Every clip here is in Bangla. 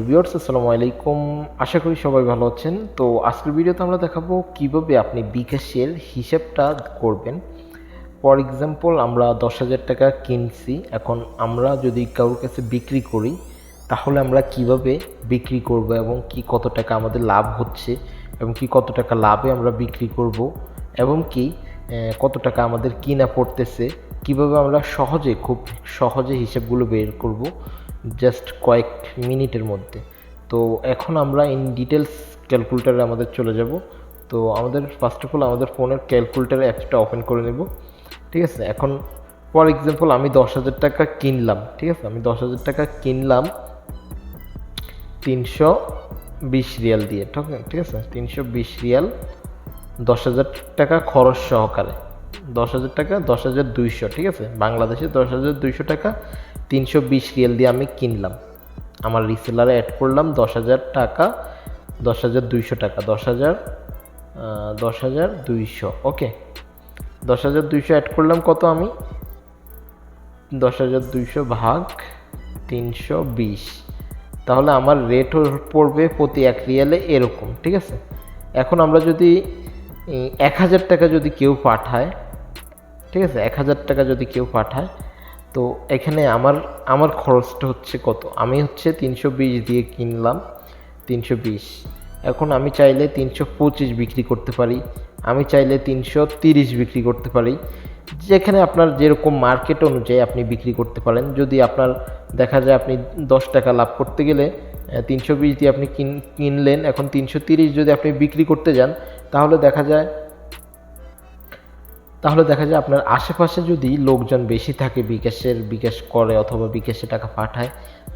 হ্যালো ভিউয়ার্স, আসসালামু আলাইকুম। আশা করি সবাই ভালো আছেন। তো আজকের ভিডিওতে আমরা দেখাবো কীভাবে আপনি বিকাশের হিসাবটা করবেন। ফর এক্সাম্পল, আমরা দশ হাজার টাকা কিনছি। এখন আমরা যদি কারোর কাছে বিক্রি করি, তাহলে আমরা কীভাবে বিক্রি করব এবং কি কত টাকা আমাদের লাভ হচ্ছে এবং কি কত টাকা লাভে আমরা বিক্রি করব এবং কি কত টাকা আমাদের কিনা পড়তেছে। কীভাবে আমরা সহজে, খুব সহজে হিসাবগুলো বের করব। জাস্ট কয়েক মিনিটের মধ্যে। তো এখন আমরা ইন ডিটেলস ক্যালকুলেটারে আমাদের চলে যাব। তো আমাদের ফার্স্ট অফ অল আমাদের ফোনের ক্যালকুলেটার অ্যাপসটা ওপেন করে নেব। ঠিক আছে? এখন ফর এক্সাম্পল আমি দশ হাজার টাকা কিনলাম। ঠিক আছে? আমি দশ হাজার টাকা কিনলাম তিনশো বিশ রিয়াল দিয়ে। ঠিক আছে ঠিক আছে? তিনশো বিশ রিয়াল দশ হাজার টাকা খরচ সহকারে। দশ হাজার টাকা, দশ হাজার দুইশো, ঠিক আছে? বাংলাদেশে দশ হাজার দুইশো টাকা, তিনশো বিশ রিয়াল দিয়ে আমি কিনলাম। আমার রিসেলারে অ্যাড করলাম দশ হাজার টাকা, দশ হাজার দুইশো টাকা, দশ হাজার দশ হাজার দুইশো, ওকে? দশ হাজার দুইশো অ্যাড করলাম কত আমি? দশ হাজার দুইশো ভাগ তিনশো বিশ। তাহলে আমার রেট পড়বে প্রতি এক রিয়ালে এরকম, ঠিক আছে? এখন আমরা যদি এক হাজার টাকা যদি কেউ পাঠায়, ঠিক আছে? এক হাজার টাকা যদি কেউ পাঠায়, তো এখানে আমার আমার খরচটা হচ্ছে কত? আমি হচ্ছে তিনশো বিশ দিয়ে কিনলাম, তিনশো বিশ। এখন আমি চাইলে তিনশো পঁচিশ বিক্রি করতে পারি। আমি চাইলে তিনশো তিরিশ বিক্রি করতে পারি। যেখানে আপনার যেরকম মার্কেট অনুযায়ী আপনি বিক্রি করতে পারেন। যদি আপনার দেখা যায় আপনি দশ টাকা লাভ করতে গেলে তিনশো বিশ দিয়ে আপনি কিন, কিনলেন, এখন তিনশো তিরিশ যদি আপনি বিক্রি করতে যান, তাহলে দেখা যায়, তাহলে দেখা যায় আপনার আশেপাশে যদি লোকজন বেশি থাকে, বিকাশের, বিকাশ করে অথবা বিকাশে টাকা পাঠায়,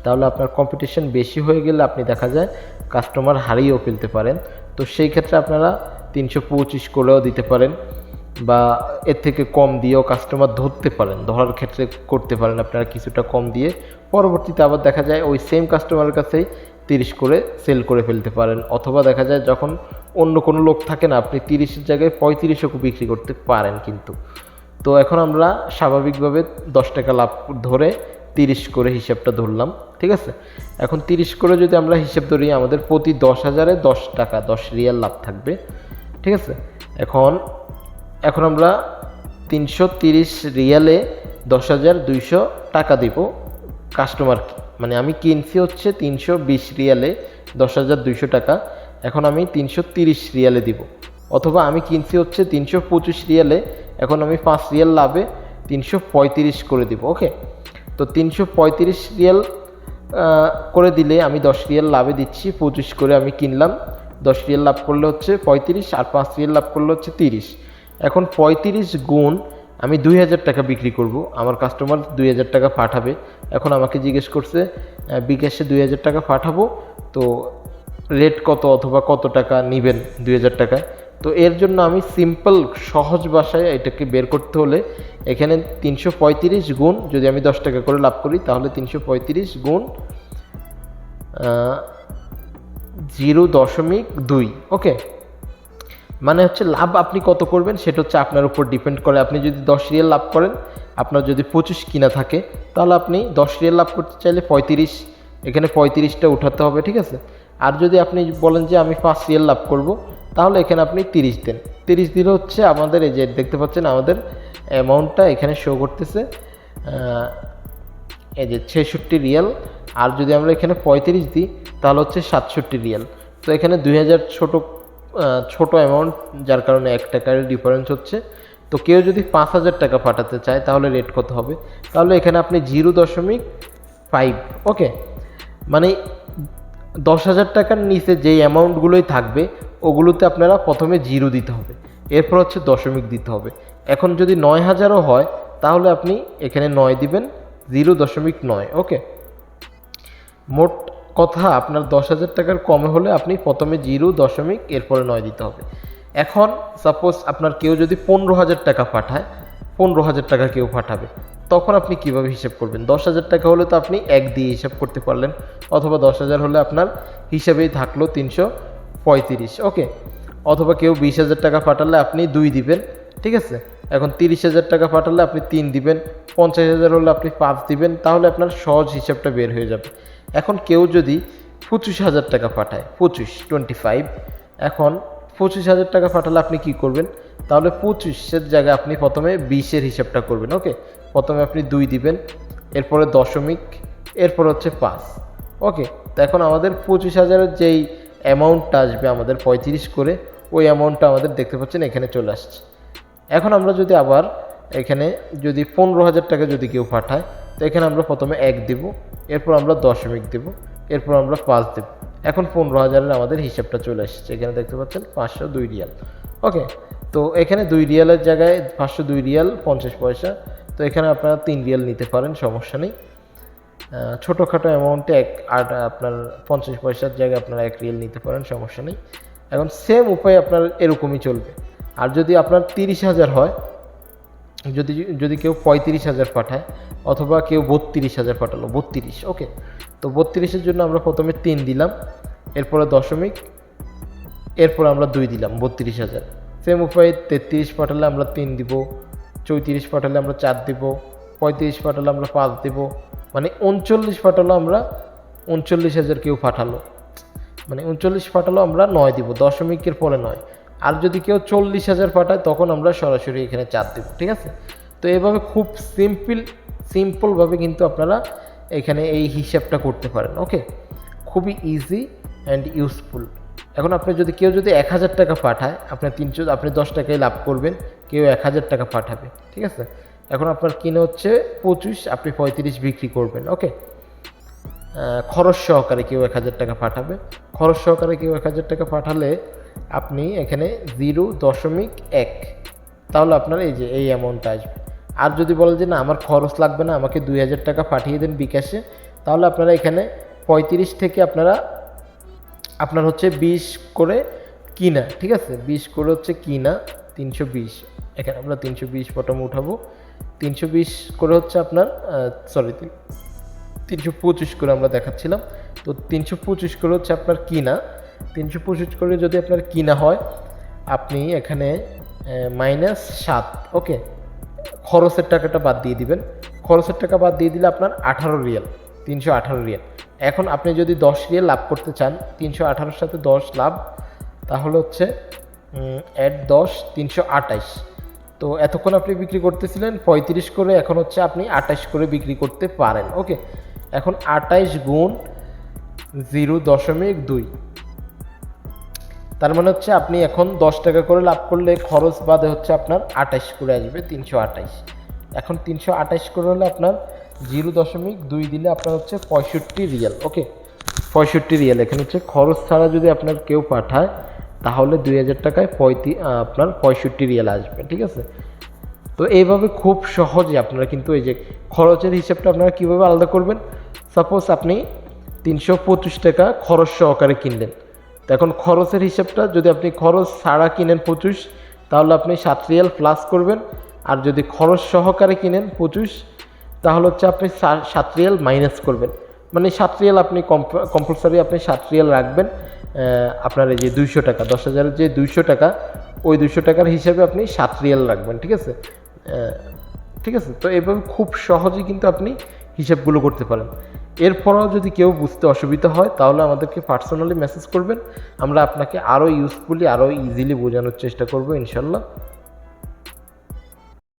তাহলে আপনার কম্পিটিশন বেশি হয়ে গেলে আপনি দেখা যায় কাস্টমার হারিয়েও ফেলতে পারেন। তো সেই ক্ষেত্রে আপনারা তিনশো পঁচিশ করেও দিতে পারেন। বা এর থেকে কম দিয়েও কাস্টমার ধরতে পারেন, ধরার ক্ষেত্রে করতে পারেন আপনারা কিছুটা কম দিয়ে। পরবর্তীতে আবার দেখা যায় ওই সেম কাস্টমারের কাছেই তিরিশ করে সেল করে ফেলতে পারেন। অথবা দেখা যায় যখন অন্য কোনো লোক থাকে না, আপনি তিরিশের জায়গায় পঁয়ত্রিশও বিক্রি করতে পারেন কিন্তু। তো এখন আমরা স্বাভাবিকভাবে দশ টাকা লাভ ধরে তিরিশ করে হিসাবটা ধরলাম, ঠিক আছে? এখন তিরিশ করে যদি আমরা হিসাব ধরি, আমাদের প্রতি দশ হাজারে দশ টাকা, দশ রিয়াল লাভ থাকবে, ঠিক আছে? এখন এখন আমরা তিনশো তিরিশ রিয়ালে দশ হাজার দুইশো টাকা দিব কাস্টমারকে মানে আমি কিনছি হচ্ছে তিনশো বিশ রিয়ালে দশ হাজার দুইশো টাকা। এখন আমি তিনশো তিরিশ রিয়ালে দিব। অথবা আমি কিনছি হচ্ছে তিনশো পঁচিশ রিয়ালে। এখন আমি পাঁচ রিয়াল লাভে তিনশো পঁয়ত্রিশ করে দিব, ওকে? তো তিনশো পঁয়ত্রিশ রিয়াল করে দিলে আমি দশ রিয়াল লাভে দিচ্ছি, পঁচিশ করে আমি কিনলাম। দশ রিয়াল লাভ করলে হচ্ছে পঁয়ত্রিশ আর পাঁচ রিয়াল লাভ করলে হচ্ছে তিরিশ। এখন পঁয়ত্রিশ গুণ আমি দুই হাজার টাকা বিক্রি করব। আমার কাস্টমার দুই হাজার টাকা পাঠাবে। এখন আমাকে জিজ্ঞেস করছে বিকাশে দুই হাজার টাকা পাঠাবো? তো রেট কত অথবা কত টাকা নেবেন দুই হাজার টাকায়? তো এর জন্য আমি সিম্পল সহজ ভাষায় এটাকে বের করতে হলে এখানে তিনশো পঁয়ত্রিশ গুণ যদি আমি দশ টাকা করে লাভ করি, তাহলে তিনশো পঁয়ত্রিশ গুণ জিরো দশমিক দুই। ওকে মানে হচ্ছে লাভ আপনি কত করবেন সেটা হচ্ছে আপনার উপর ডিপেন্ড করে। আপনি যদি দশ রিয়াল লাভ করেন, আপনার যদি পঁচিশ কিনা থাকে, তাহলে আপনি দশ রিয়াল লাভ করতে চাইলে পঁয়ত্রিশ, এখানে পঁয়ত্রিশটা উঠাতে হবে, ঠিক আছে? আর যদি আপনি বলেন যে আমি পাঁচ রিয়াল লাভ করব, তাহলে এখানে আপনি তিরিশ দেন। তিরিশ দিলে হচ্ছে আমাদের এই যে দেখতে পাচ্ছেন আমাদের অ্যামাউন্টটা এখানে শো করতেছে এই যে ছেষট্টি রিয়াল। আর যদি আমরা এখানে পঁয়ত্রিশ দিই, তাহলে হচ্ছে সাতষট্টি রিয়াল। তো এখানে দুই হাজার ছোটো ছোটো অ্যামাউন্ট যার কারণে এক টাকার ডিফারেন্স হচ্ছে। তো কেউ যদি পাঁচ হাজার টাকা পাঠাতে চায়, তাহলে রেট কত হবে? তাহলে এখানে আপনি জিরো দশমিক ফাইভ ওকে মানে দশ হাজার টাকার নিচে যেই অ্যামাউন্টগুলোই থাকবে, ওগুলোতে আপনারা প্রথমে জিরো দিতে হবে। এরপর হচ্ছে দশমিক দিতে হবে। এখন যদি নয় হাজারও হয়, তাহলে আপনি এখানে নয় দিবেন জিরো দশমিক নয় ওকে মোট কথা আপনার দশ হাজার টাকার কমে হলে আপনি প্রথমে জিরো দশমিক, এরপরে নয় দিতে হবে। এখন সাপোজ আপনার কেউ যদি পনেরো হাজার টাকা পাঠায়, পনেরো হাজার টাকা কেউ পাঠাবে, তখন আপনি কীভাবে হিসাব করবেন? দশ হাজার টাকা হলে তো আপনি এক দিয়ে হিসাব করতে পারলেন, অথবা দশ হাজার হলে আপনার হিসাবেই থাকল তিনশো পঁয়ত্রিশ, ওকে? অথবা কেউ বিশ হাজার টাকা পাঠালে আপনি দুই দিবেন, ঠিক আছে? এখন তিরিশ হাজার টাকা পাঠালে আপনি তিন দিবেন, পঞ্চাশ হাজার হলে আপনি পাঁচ দিবেন, তাহলে আপনার সহজ হিসাবটা বের হয়ে যাবে। এখন কেউ যদি পঁচিশ হাজার টাকা পাঠায়, পঁচিশ টোয়েন্টি ফাইভ এখন পঁচিশ হাজার টাকা পাঠালে আপনি কি করবেন? তাহলে পঁচিশের জায়গায় আপনি প্রথমে বিশের হিসাবটা করবেন, ওকে? প্রথমে আপনি দুই দিবেন, এরপরে দশমিক, এরপর হচ্ছে পাঁচ, ওকে? তো এখন আমাদের পঁচিশ হাজারের যেই অ্যামাউন্টটা আসবে আমাদের পঁয়ত্রিশ করে, ওই অ্যামাউন্টটা আমাদের দেখতে পাচ্ছেন এখানে চলে আসছে। এখন আমরা যদি আবার এখানে যদি পনেরো হাজার টাকা যদি কেউ পাঠায় তো এখানে আমরা প্রথমে এক দেব, এরপর আমরা দশমিক দেব, এরপর আমরা পাঁচ দেব। এখন পনেরো হাজারের আমাদের হিসাবটা চলে এসেছে, এখানে দেখতে পাচ্ছেন পাঁচশো দুই রিয়াল। ওকে, তো এখানে দুই রিয়ালের জায়গায় পাঁচশো দুই রিয়াল পঞ্চাশ পয়সা, তো এখানে আপনারা তিন রিয়াল নিতে পারেন, সমস্যা নেই। ছোটোখাটো অ্যামাউন্টে এক আট আপনার পঞ্চাশ পয়সার জায়গায় আপনারা এক রিয়েল নিতে পারেন, সমস্যা নেই। এখন সেম উপায় আপনার এরকমই চলবে। আর যদি আপনার তিরিশ হাজার হয় যদি যদি কেউ পঁয়ত্রিশ হাজার পাঠায় অথবা কেউ বত্রিশ হাজার পাঠালো, বত্রিশ ওকে তো বত্রিশের জন্য আমরা প্রথমে তিন দিলাম, এরপরে দশমিক, এরপর আমরা দুই দিলাম, বত্রিশ হাজার। সেম উপায়ে তেত্রিশ পাঠালে আমরা তিন দিব, চৌত্রিশ পাঠালে আমরা চার দিব, পঁয়ত্রিশ পাঠালে আমরা পাঁচ দিব মানে উনচল্লিশ পাঠালো আমরা, উনচল্লিশ হাজার কেউ পাঠালো। মানে উনচল্লিশ পাঠালো আমরা নয় দিব, দশমিকের পরে নয়। আর যদি কেউ চল্লিশ হাজার পাঠায়, তখন আমরা সরাসরি এখানে চার দিব, ঠিক আছে? তো এভাবে খুব সিম্পল সিম্পলভাবে কিন্তু আপনারা এখানে এই হিসাবটা করতে পারেন ওকে খুবই ইজি অ্যান্ড ইউজফুল এখন আপনি যদি, কেউ যদি এক হাজার টাকা পাঠায় আপনার তিনশো, আপনি দশ টাকায় লাভ করবেন, কেউ এক হাজার টাকা পাঠাবে, ঠিক আছে? এখন আপনার কিনে হচ্ছে পঁচিশ, আপনি পঁয়ত্রিশ বিক্রি করবেন ওকে খরচ সহকারে কেউ এক হাজার টাকা পাঠাবে। খরচ সহকারে কেউ এক হাজার টাকা পাঠালে আপনি এখানে জিরো দশমিক এক। তাহলে আপনার এই যে এই অ্যামাউন্টটা আসবে। আর যদি বলেন যে না, আমার খরচ লাগবে না, আমাকে দুই হাজার টাকা পাঠিয়ে দেন বিকাশে, তাহলে আপনারা এখানে পঁয়ত্রিশ থেকে আপনারা, আপনার হচ্ছে বিশ করে কিনা, ঠিক আছে? বিশ করে হচ্ছে কিনা, তিনশো বিশ। এখানে আমরা তিনশো বিশ প্রথমে উঠাবো। তিনশো বিশ করে হচ্ছে আপনার সরি তিনশো পঁচিশ করে আমরা দেখাচ্ছিলাম। তো তিনশো পঁচিশ করে হচ্ছে আপনার কিনা তিনশো পঁচিশ করে যদি আপনার কিনা হয়, আপনি এখানে মাইনাস সাত ওকে খরচের টাকাটা বাদ দিয়ে দিবেন। খরচের টাকা বাদ দিয়ে দিলে আপনার আঠারো রিয়াল, তিনশো আঠারো রিয়াল। এখন আপনি যদি দশ রিয়াল লাভ করতে চান, তিনশো আঠারোর সাথে দশ লাভ, তাহলে হচ্ছে অ্যাড দশ, তিনশো আটাইশ তো এতক্ষণ আপনি বিক্রি করতেছিলেন, পঁয়ত্রিশ করে, এখন হচ্ছে আপনি আটাইশ করে বিক্রি করতে পারেন ওকে এখন আটাইশ গুণ জিরো দশমিক দুই। তার মানে হচ্ছে আপনি এখন দশ টাকা করে লাভ করলে খরচ বাদে হচ্ছে আপনার আটাইশ করে আসবে তিনশো আটাইশ এখন তিনশো আটাইশ করে হলে আপনার জিরো দশমিক দুই দিলে আপনার হচ্ছে পঁয়ষট্টি রিয়াল, ওকে? পঁয়ষট্টি রিয়াল, এখানে হচ্ছে খরচ ছাড়া যদি আপনার কেউ পাঠায়, তাহলে দুই হাজার টাকায় পঁয়ত্রি আপনার পঁয়ষট্টি রিয়াল আসবে, ঠিক আছে? তো এইভাবে খুব সহজে আপনারা কিন্তু এই যে খরচের হিসাবটা আপনারা কীভাবে আলাদা করবেন? সাপোজ আপনি তিনশো পঁচিশ টাকা খরচ সহকারে কিনলেন তো এখন খরচের হিসাবটা, যদি আপনি খরচ ছাড়া কিনেন পঁচিশ, তাহলে আপনি সাত রিয়াল প্লাস করবেন। আর যদি খরচ সহকারে কিনেন পঁচিশ, তাহলে হচ্ছে আপনি সাত রিয়াল মাইনাস করবেন। মানে সাত রিয়াল আপনি কম্পালসারি আপনি সাত রিয়াল রাখবেন আপনার এই যে দুইশো টাকা, দশ হাজারের যে দুইশো টাকা, ওই দুইশো টাকার হিসাবে আপনি সাত রিয়াল রাখবেন, ঠিক আছে? ঠিক আছে? তো এভাবে খুব সহজেই কিন্তু আপনি হিসাবগুলো করতে পারেন। এরপরও যদি কেউ বুঝতে অসুবিধা হয়, তাহলে আমাদেরকে পার্সোনালি মেসেজ করবেন। আমরা আপনাকে আরও ইউজফুলি আরও ইজিলি বোঝানোর চেষ্টা করব, ইনশাল্লাহ।